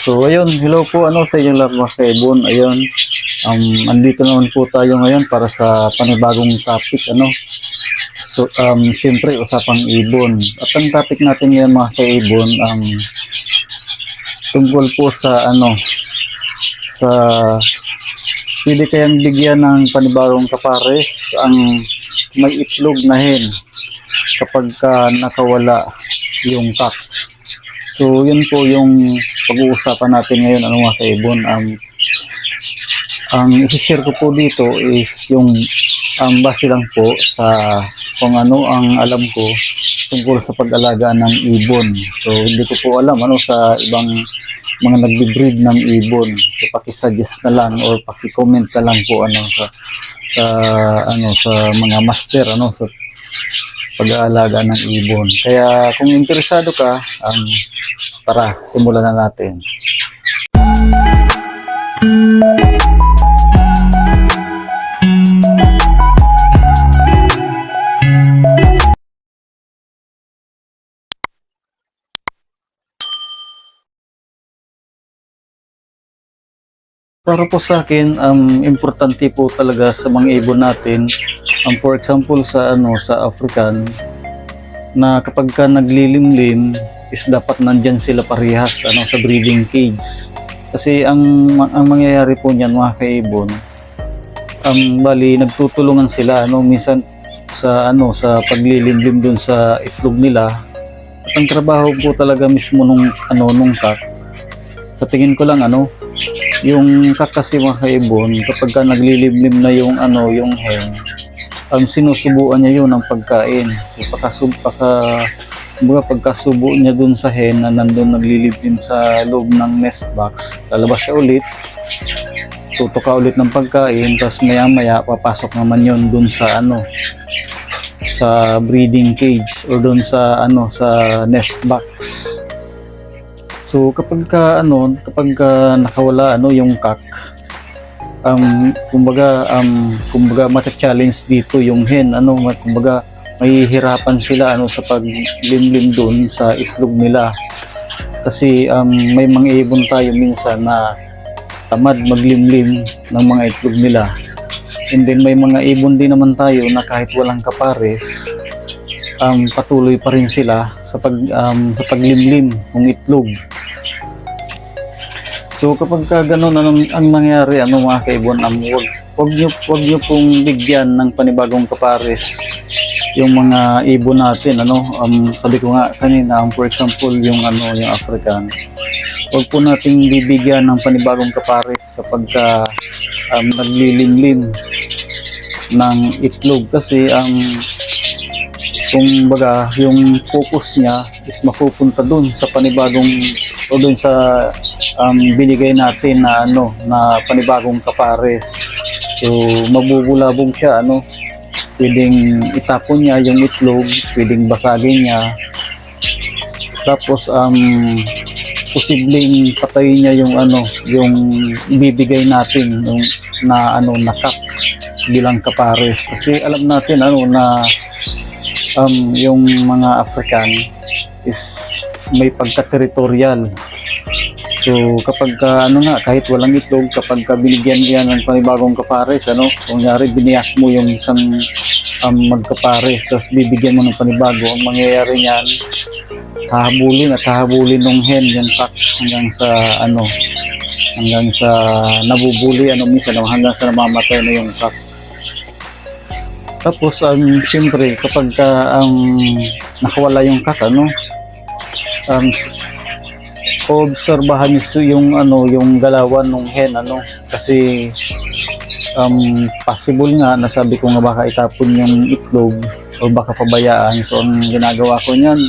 So ayun, hello po ano sa inyong lahat mga kaibon. Ayun, um, andito naman po tayo ngayon para sa panibagong topic ano. So um, syempre usapang ibon. At ang topic natin ngayon mga kaibon um, tungkol po sa ano sa pwede kayang bigyan ng panibagong kapares ang may itlog na hen kapag ka nakawala yung cock. So, yun po yung pag-uusapan natin ngayon, ano mga kaibon. Um, ang isi-share ko po dito is yung um, base lang po sa kung ano ang alam ko tungkol sa pag-alaga ng ibon. So, hindi ko po alam ano sa ibang mga nagbe-breed ng ibon. So, paki-suggest na lang or paki-comment na lang po ano sa sa ano sa mga master ano sa pag-aalaga ng ibon. Kaya kung interesado ka, um, tara, simulan na natin. Para po sa akin, um, importante po talaga sa mga ibon natin, um, for example sa ano sa African, na kapag ka naglilimlim is dapat nandyan sila parehas ano sa breeding cage. Kasi ang ang mangyayari po niyan mga kaibon, um, bali nagtutulungan sila ano minsan sa ano sa paglilimlim dun sa itlog nila. At ang trabaho po talaga mismo nung ano nung kak. Sa tingin ko lang ano, yung kakasi mga kaibon kapag ka naglilimlim na yung ano yung hen um, sinusubuan niya yun ng pagkain so pakasub paka kumbaga pagkasubo niya dun sa hen na nandun naglilimlim sa loob ng nest box. Lalabas siya ulit. Tutuka ulit ng pagkain tapos maya maya papasok naman yun dun sa ano sa breeding cage or dun sa ano sa nest box. So kapag ka ano, kapag ka nakawala ano yung kak, um kumbaga um kumbaga mata-challenge dito yung hen. Ano, kumbaga mahihirapan sila ano sa paglimlim doon sa itlog nila. Kasi um, may mga ibon tayo minsan na tamad maglimlim ng mga itlog nila. And then may mga ibon din naman tayo na kahit walang kapares, um, patuloy pa rin sila sa pag um, sa paglimlim ng itlog. So kapag ka ganun anong ang nangyari ano mga kaibon um, wag wag niyo wag niyo pong bigyan ng panibagong kapares yung mga ibon natin ano? Um, sabi ko nga kanina um, for example yung ano yung African. Wag po nating bibigyan ng panibagong kapares kapag ka um, naglilimlim ng itlog. Kasi ang kung baga yung focus niya is mapupunta dun sa panibagong o dun sa um, binigay natin na ano na panibagong kapares. So mabubulabog siya ano pwedeng itapon niya yung itlog pwedeng basagin niya tapos um posibleng patayin niya yung ano yung ibibigay natin yung na ano na cup bilang kapares kasi alam natin ano na um, yung mga African is may pagka-territorial. So kapag ka, ano nga, kahit walang itlog, kapag ka binigyan niya ng panibagong kapares, ano, kunyari biniyak mo yung isang um, magkapares, tapos bibigyan mo ng panibago, ang mangyayari niyan, hahabulin at hahabulin ng hen yung pack hanggang sa ano, hanggang sa nabubuli, ano, minsan, hanggang sa namamatay na yung pack. Tapos um, siyempre kapag ka ang nakawala yung cat ano um, obserbahan niyo yung ano yung galawan ng hen ano? Kasi um, possible nga nasabi ko nga baka itapon yung itlog o baka pabayaan. So ang ginagawa ko niyan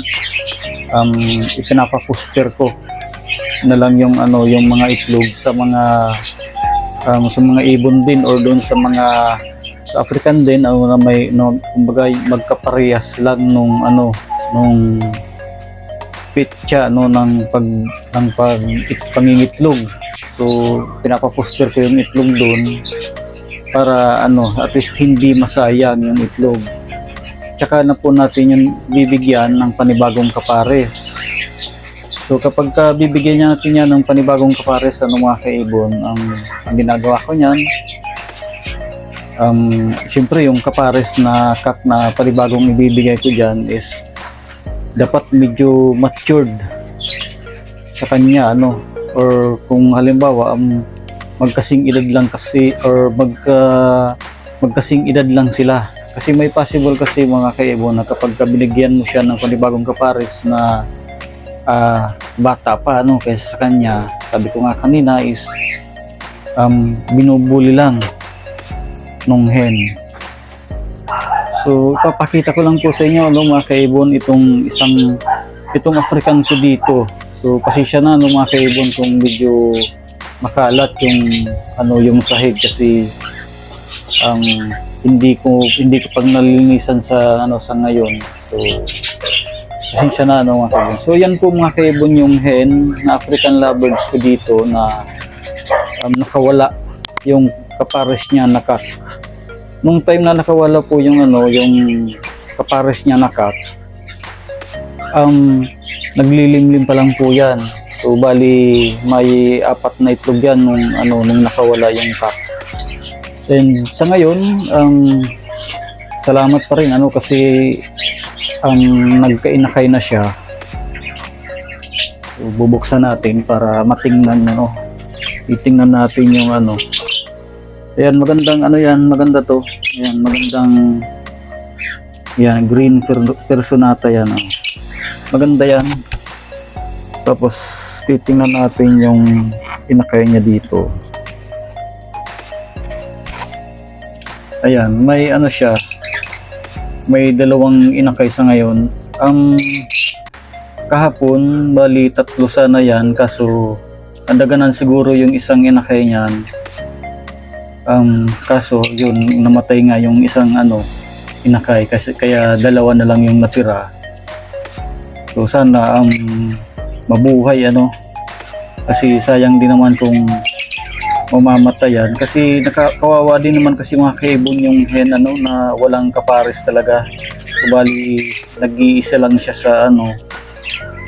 um, ipinapapuster ko na lang yung ano yung mga itlog sa mga um, sa mga ibon din or doon sa mga sa African din ano na may no, kumbaga magkaparehas lang nung ano nung pitcha no ng pag ng pag it, pangingitlog. So pinapaposter ko yung itlog doon para ano at least hindi masayang yung itlog. Tsaka na po natin yung bibigyan ng panibagong kapares. So kapag ka bibigyan natin yan ng panibagong kapares ano mga kaibon, ang, ang ginagawa ko niyan, um, syempre yung kapares na kak na panibagong ibibigay ko dyan is dapat medyo matured sa kanya ano? Or kung halimbawa um, magkasing edad lang kasi or magka magkasing edad lang sila. Kasi may possible kasi mga kaibon na kapag ka binigyan mo siya ng panibagong kapares na ah, bata pa ano kaysa sa kanya sabi ko nga kanina is um, binubuli lang nung hen so ipapakita ko lang po sa inyo ano, mga kaibon itong isang itong African ko dito. So pasensya na no, mga kaibon kung medyo makalat yung ano yung sahig. Kasi ang hindi ko hindi ko pag nalinisan sa ano sa ngayon. So pasensya na ano mga kaibon. So yan po mga kaibon yung hen na African lovebirds ko dito na um, nakawala. Yung kapares niya nakak nung time na nakawala po yung ano yung kapares niya nakak um naglilimlim pa lang po yan. So bali may apat na itlog yan nung ano nung nakawala yung kak then sa ngayon um salamat pa rin ano kasi um, nagkainakay na siya. So, bubuksan natin para matingnan ano titingnan natin yung ano ayan magandang ano yan maganda to. Ayan magandang yan green per- personata yan oh. maganda yan. Tapos titingnan natin yung inakay niya dito. Ayan may ano siya may dalawang inakay sa ngayon. Ang kahapon bali tatlo sana yan kaso andaganan siguro yung isang inakay niyan um, kaso yun namatay nga yung isang ano inakay. Kasi kaya dalawa na lang yung natira. So sana um, mabuhay ano. Kasi sayang din naman kung mamamatayan. Kasi nakakawawa din naman kasi mga kaibon yung hen ano na walang kapares talaga. Bali nag-iisa lang siya sa ano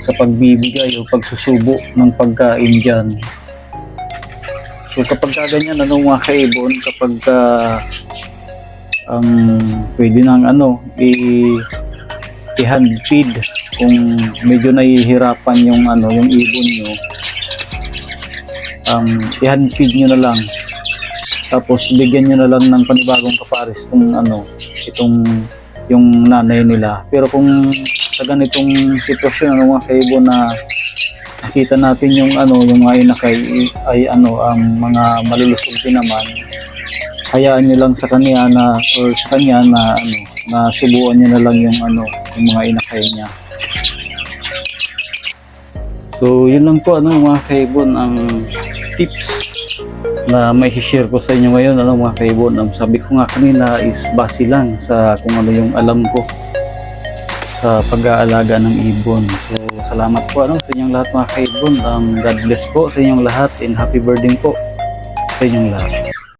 sa pagbibigay o pagsusubo ng pagkain dyan so kapag ka ganyan ano mga kaibon kapag ka ang pwede nang ano i i-hand feed kung medyo nahihirapan yung ano yung ibon nyo um, i-hand feed nyo na lang. Tapos bigyan nyo na lang ng panibagong kapares itong ano itong yung nanay nila. Pero kung sa ganitong sitwasyon ano mga kaibo na nakita natin yung ano yung mga inakay ay ano ang mga malulusog din naman. Hayaan nyo lang sa kanya na or sa kanya na ano na subuan nyo na lang yung ano yung mga inakay niya. So yun lang po ano mga kaibon ang tips na may share ko sa inyo ngayon ano mga kaibon ang sabi ko nga kanina is base lang sa kung ano yung alam ko sa pag-aalaga ng ibon. So salamat po ano sa inyong lahat mga kaibon. Um, God bless po sa inyong lahat and happy birthday po sa inyong lahat